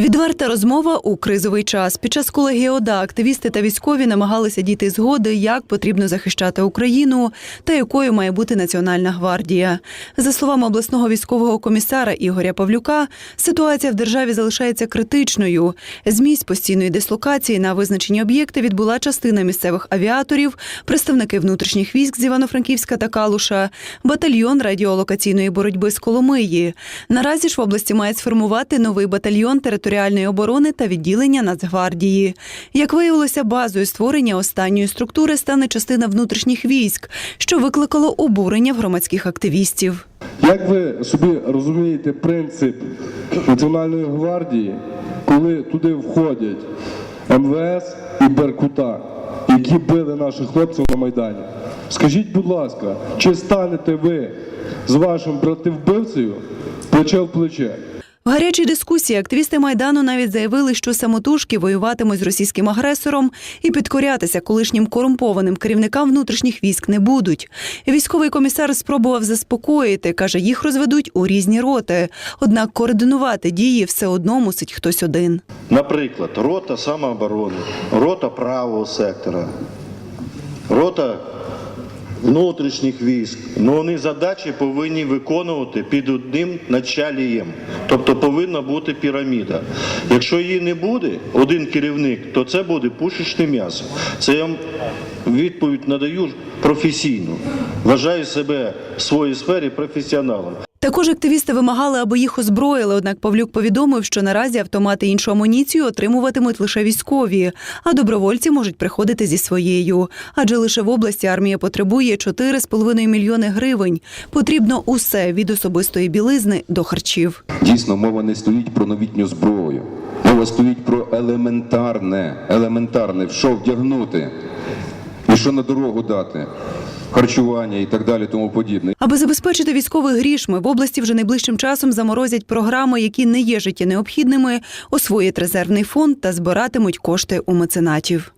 Відверта розмова у кризовий час. Під час колегії ОДА активісти та військові намагалися дійти згоди, як потрібно захищати Україну та якою має бути Національна гвардія. За словами обласного військового комісара Ігоря Павлюка, ситуація в державі залишається критичною. З постійної дислокації на визначені об'єкти відбула частина місцевих авіаторів, представники внутрішніх військ з Івано-Франківська та Калуша, батальйон радіолокаційної боротьби з Коломиї. Наразі ж в області мають сформувати новий батальйон територіальної оборони та відділення Нацгвардії. Як виявилося, базою створення останньої структури стане частина внутрішніх військ, що викликало обурення в громадських активістів. Як ви собі розумієте принцип Національної гвардії, коли туди входять МВС і Беркута, які били наших хлопців на Майдані? Скажіть, будь ласка, чи станете ви з вашим бративбивцею плече в плече? В гарячій дискусії активісти майдану навіть заявили, що самотужки воюватимуть з російським агресором і підкорятися колишнім корумпованим керівникам внутрішніх військ не будуть. Військовий комісар спробував заспокоїти, каже, їх розведуть у різні роти. Однак координувати дії все одно мусить хтось один. Наприклад, рота самооборони, рота правого сектора, рота внутрішніх військ. Ну вони задачі повинні виконувати під одним началієм. Тобто повинна бути піраміда. Якщо її не буде, один керівник, то це буде пушечне м'ясо. Це я відповідь надаю професійно. Вважаю себе в своїй сфері професіоналом. Також активісти вимагали, аби їх озброїли. Однак Павлюк повідомив, що наразі автомати іншу амуніцію отримуватимуть лише військові, а добровольці можуть приходити зі своєю. Адже лише в області армія потребує 4,5 мільйони гривень. Потрібно усе від особистої білизни до харчів. Дійсно, мова не стоїть про новітню зброю. Мова стоїть про елементарне, елементарне, що вдягнути і що на дорогу дати, харчування і так далі, тому подібне. Аби забезпечити військових грішми, в області вже найближчим часом заморозять програми, які не є життєнеобхідними, освоять резервний фонд та збиратимуть кошти у меценатів.